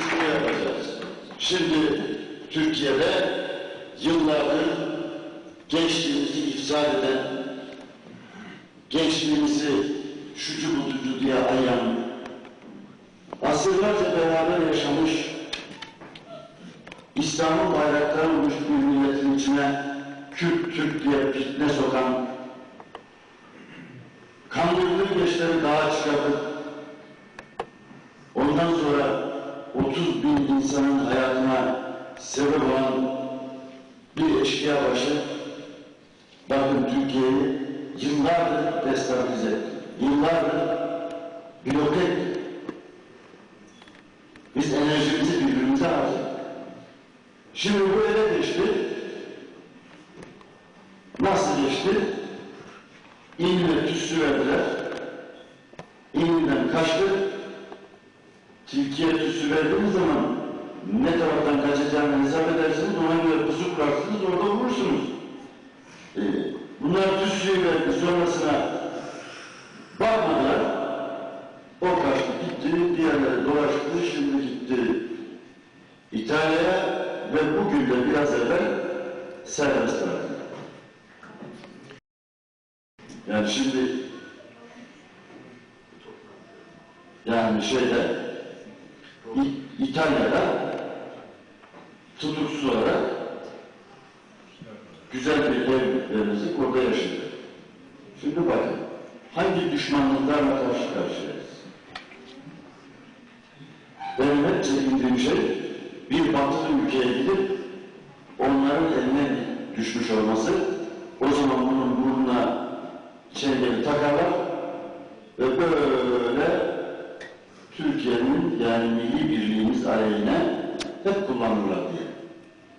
Bunu yapacağız. Şimdi Türkiye'de yıllardır gençliğimizi ifsad eden, gençliğimizi şucu buducu diye ayan, asırlarca beraber yaşamış, İslam'ın bayrakları olmuş bir milletin içine Kürt, Türk diye fitne sokan, eşkıya başı, bakın Türkiye'yi yıllardır destabilize. Yıllardır bloke etti. Biz enerjimizi birbirimize harcadık. Şimdi bu ele geçti. Nasıl geçti? İnne tüssü verdiler. İnniden kaçtı. Tilkiye tüssü verdiğiniz zaman ne taraftan kaçacağını hesap edersiniz, ona göre pusu kurarsınız, orada vurursunuz. Ee, bunlar tüssüyü verdi, sonrasına bakmadılar. O kaçtı gitti, diğerleri dolaştı, şimdi gitti İtalya'ya ve bugün de biraz evvel serbest bıraktı. Yani şimdi yani şeyde İtalya'da tutuksuz olarak güzel bir orada yaşadı. Şimdi bakın, hangi düşmanlıklarla karşı karşıyayız? Benim hep çekindiğim şey, bir batılı ülkeye gidip onların eline düşmüş olması, o zaman bunun burnuna şeyleri takarlar ve böyle Türkiye'nin yani milli birliğimiz aleyhine hep kullanırlar diye.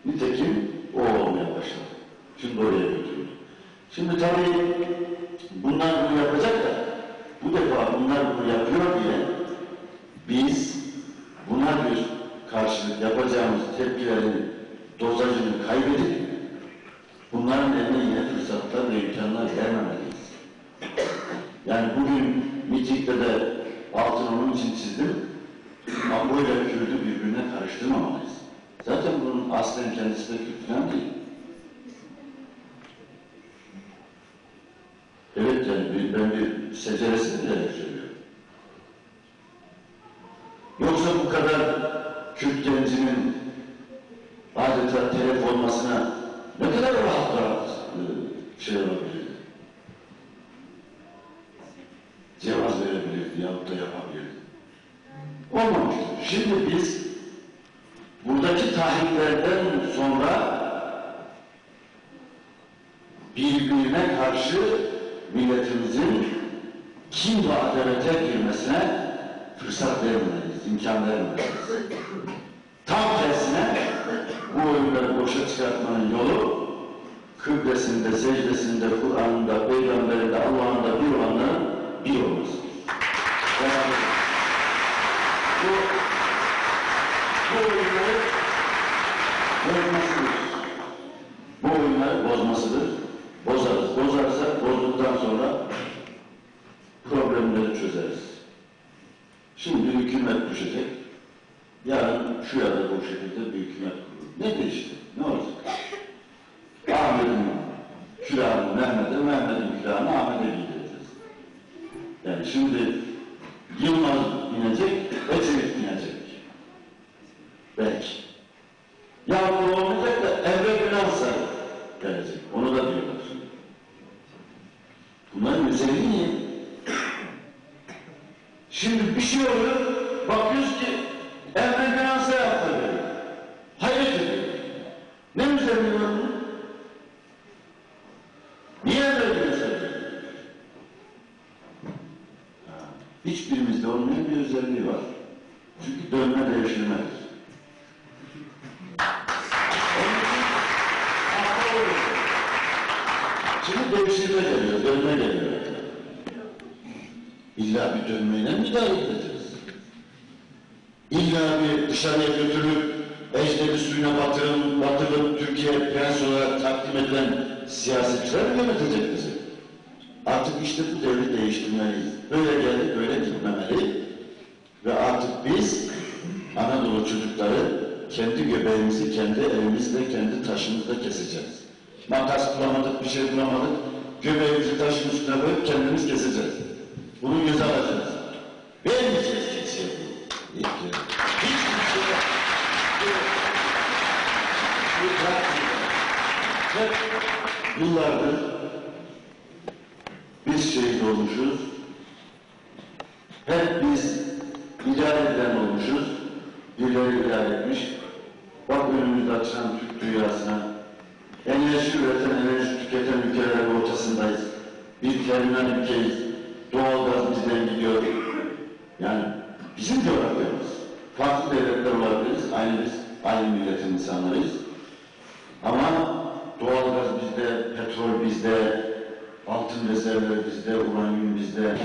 Nitekim o olmaya başladı. Şimdi oraya götürüldü. Şimdi tabii bunlar bunu yapacak da bu defa bunlar bunu yapıyor diye biz buna bir karşılık yapacağımız tepkilerin dozajını kaybedip bunların eline yine fırsatlar ve imkanlar vermemeliyiz. Yani bugün mitingde de altını onun için çizdim. Ambo ile Kürt'ü birbirine karıştırmamalıyız. Zaten bunun aslen kendisi de Kürt değil. Evet yani bir- ben bir seceresini bilerek söylüyorum. Yoksa bu kadar Kürt gencinin adeta telef olmasına ne kadar rahat rahat e, şey olabilirdi. Cevaz verebilirdi yahut da yapabilirdi. Olmamıştır. Şimdi biz buradaki tahriklerden sonra birbirine karşı milletimizin kin ve adalete girmesine fırsat vermeliyiz, imkan vermeliyiz. Tam tersine bu oyunları boşa çıkartmanın yolu kıblesinde, secdesinde, Kur'an'da, Peygamber'inde, Allah'ında bir olanların bir olması. Bu, bu oyunları şekilde bir hükümet kurulur. Ne olacak? Ahmet'in külahını Mehmet'e, Mehmet'in külahını Ahmet'e giydireceğiz. Yani şimdi Yılmaz binecek, Ecevit binecek. Belki. Ya bu olmayacak da Emre Günansar gelecek. Onu da diyorlar. Bunların özelliği ne? Şimdi bir şey oluyor, bakıyoruz ki Emre Günansar yaptı. Ediyor. Ne var bunun? Niye? Ha, Hiçbirimizde olmayan bir özelliği var. Çünkü dönme devşirmedir. Şimdi devşirme geliyor, dönme geliyor. İlla bir dönmeyle mi idare edeceğiz? İlla bir dışarıya götürüp ejderi suyuna batırıp, batırıp Türkiye prens olarak takdim edilen siyasetçiler mi yönetecek bizi? Artık işte bu devri değiştirmeliyiz. Böyle geldik, böyle gitmemeli. Ve artık biz Anadolu çocukları kendi göbeğimizi kendi elimizle, kendi taşımızla keseceğiz. Makas bulamadık, bir şey bulamadık. Göbeğimizi taşın üstüne koyup kendimiz keseceğiz. Yıllardır biz şehit olmuşuz. Hep biz idare eden olmuşuz. Birileri idare etmiş. Bak önümüzde açılan Türk dünyasına enerji üreten, enerji tüketen ülkelerin ortasındayız. Bir terminal ülkeyiz. Doğalgaz bizden gidiyor. Yani bizim coğrafyamız. Farklı devletler olabiliriz. Aynı biz, aynı milletin insanlarıyız. Petrol bizde, altın rezervleri bizde, uranyum bizde.